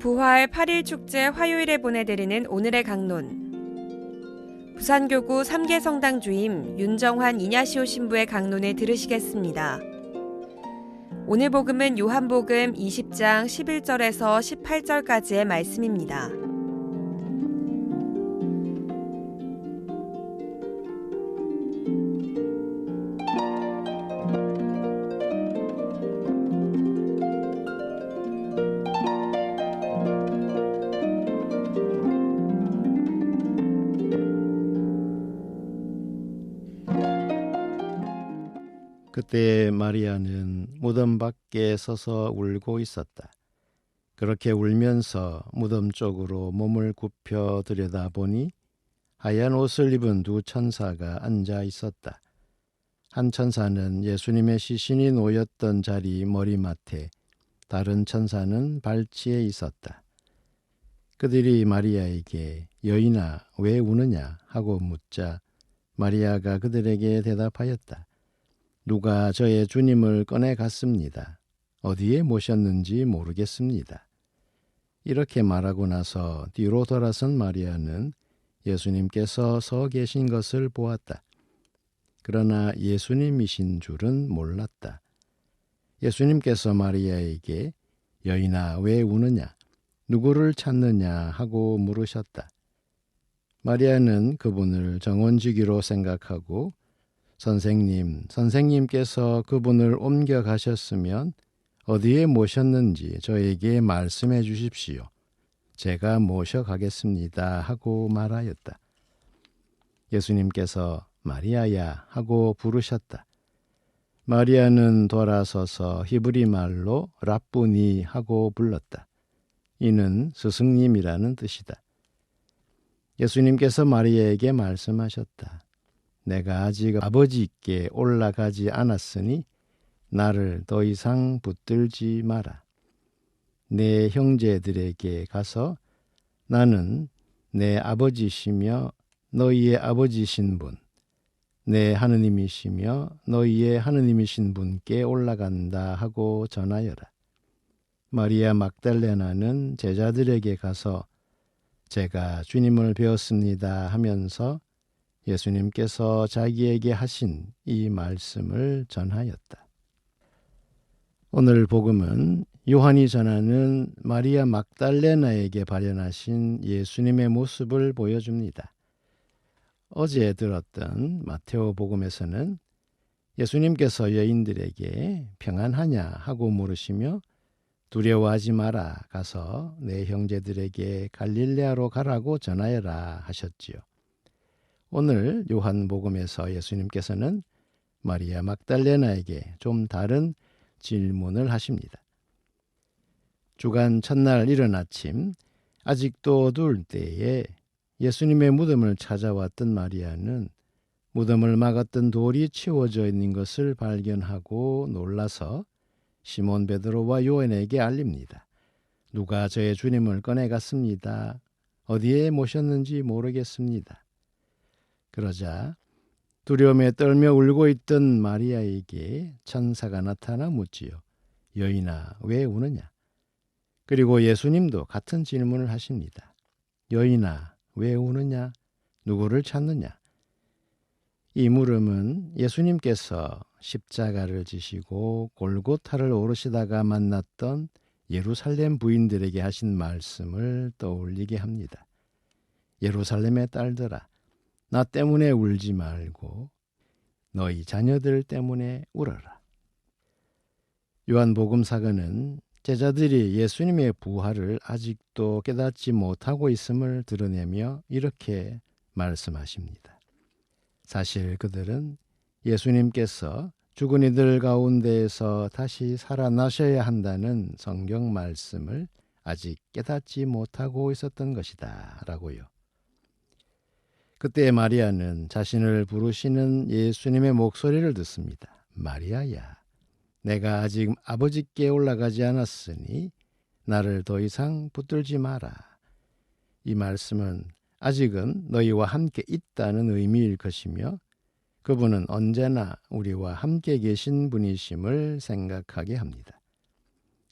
부활 8일 축제 화요일에 보내드리는 오늘의 강론. 부산교구 3개 성당 주임 윤정환 이냐시오 신부의 강론을 들으시겠습니다. 오늘 복음은 요한복음 20장 11절에서 18절까지의 말씀입니다. 그때 마리아는 무덤 밖에 서서 울고 있었다. 그렇게 울면서 무덤 쪽으로 몸을 굽혀 들여다보니 하얀 옷을 입은 두 천사가 앉아 있었다. 한 천사는 예수님의 시신이 놓였던 자리 머리맡에, 다른 천사는 발치에 있었다. 그들이 마리아에게 여인아 왜 우느냐 하고 묻자 마리아가 그들에게 대답하였다. 누가 저의 주님을 꺼내 갔습니다. 어디에 모셨는지 모르겠습니다. 이렇게 말하고 나서 뒤로 돌아선 마리아는 예수님께서 서 계신 것을 보았다. 그러나 예수님이신 줄은 몰랐다. 예수님께서 마리아에게 여인아 왜 우느냐 누구를 찾느냐 하고 물으셨다. 마리아는 그분을 정원지기로 생각하고 선생님, 선생님께서 그분을 옮겨 가셨으면 어디에 모셨는지 저에게 말씀해 주십시오. 제가 모셔가겠습니다. 하고 말하였다. 예수님께서 마리아야 하고 부르셨다. 마리아는 돌아서서 히브리 말로 라뿌니 하고 불렀다. 이는 스승님이라는 뜻이다. 예수님께서 마리아에게 말씀하셨다. 내가 아직 아버지께 올라가지 않았으니 나를 더 이상 붙들지 마라. 내 형제들에게 가서 나는 내 아버지시며 너희의 아버지신 분, 내 하느님이시며 너희의 하느님이신 분께 올라간다 하고 전하여라. 마리아 막달레나는 제자들에게 가서 제가 주님을 배웠습니다 하면서 예수님께서 자기에게 하신 이 말씀을 전하였다. 오늘 복음은 요한이 전하는 마리아 막달레나에게 발현하신 예수님의 모습을 보여줍니다. 어제 들었던 마테오 복음에서는 예수님께서 여인들에게 평안하냐 하고 물으시며 두려워하지 마라 가서 내 형제들에게 갈릴레아로 가라고 전하여라 하셨지요. 오늘 요한복음에서 예수님께서는 마리아 막달레나에게 좀 다른 질문을 하십니다. 주간 첫날 이른 아침 아직도 어두울 때에 예수님의 무덤을 찾아왔던 마리아는 무덤을 막았던 돌이 치워져 있는 것을 발견하고 놀라서 시몬 베드로와 요한에게 알립니다. 누가 저의 주님을 꺼내 갔습니다. 어디에 모셨는지 모르겠습니다. 그러자 두려움에 떨며 울고 있던 마리아에게 천사가 나타나 묻지요. 여인아, 왜 우느냐? 그리고 예수님도 같은 질문을 하십니다. 여인아, 왜 우느냐? 누구를 찾느냐? 이 물음은 예수님께서 십자가를 지시고 골고타를 오르시다가 만났던 예루살렘 부인들에게 하신 말씀을 떠올리게 합니다. 예루살렘의 딸들아, 나 때문에 울지 말고 너희 자녀들 때문에 울어라. 요한복음 사건은 제자들이 예수님의 부활을 아직도 깨닫지 못하고 있음을 드러내며 이렇게 말씀하십니다. 사실 그들은 예수님께서 죽은 이들 가운데에서 다시 살아나셔야 한다는 성경 말씀을 아직 깨닫지 못하고 있었던 것이다. 라고요. 그때 마리아는 자신을 부르시는 예수님의 목소리를 듣습니다. 마리아야, 내가 아직 아버지께 올라가지 않았으니 나를 더 이상 붙들지 마라. 이 말씀은 아직은 너희와 함께 있다는 의미일 것이며 그분은 언제나 우리와 함께 계신 분이심을 생각하게 합니다.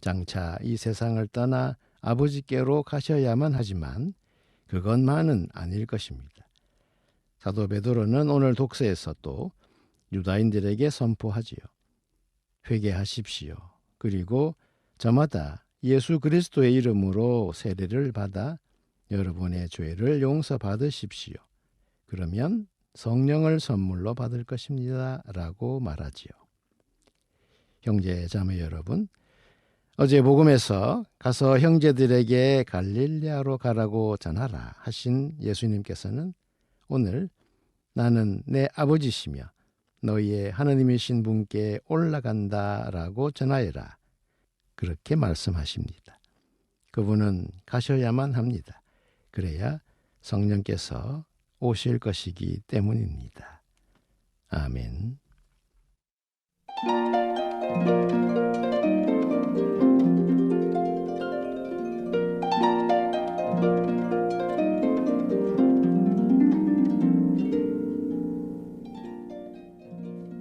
장차 이 세상을 떠나 아버지께로 가셔야만 하지만 그것만은 아닐 것입니다. 사도 베드로는 오늘 독서에서 또 유다인들에게 선포하지요. 회개하십시오. 그리고 저마다 예수 그리스도의 이름으로 세례를 받아 여러분의 죄를 용서받으십시오. 그러면 성령을 선물로 받을 것입니다. 라고 말하지요. 형제 자매 여러분, 어제 복음에서 가서 형제들에게 갈릴리아로 가라고 전하라 하신 예수님께서는 오늘 나는 내 아버지시며 너희의 하나님이신 분께 올라간다 라고 전하여라. 그렇게 말씀하십니다. 그분은 가셔야만 합니다. 그래야 성령께서 오실 것이기 때문입니다. 아멘.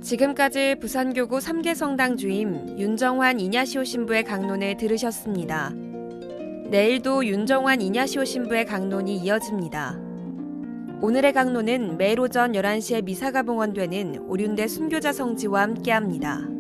지금까지 부산교구 3개 성당 주임 윤정환 이냐시오 신부의 강론을 들으셨습니다. 내일도 윤정환 이냐시오 신부의 강론이 이어집니다. 오늘의 강론은 매일 오전 11시에 미사가 봉헌되는 오륜대 순교자 성지와 함께합니다.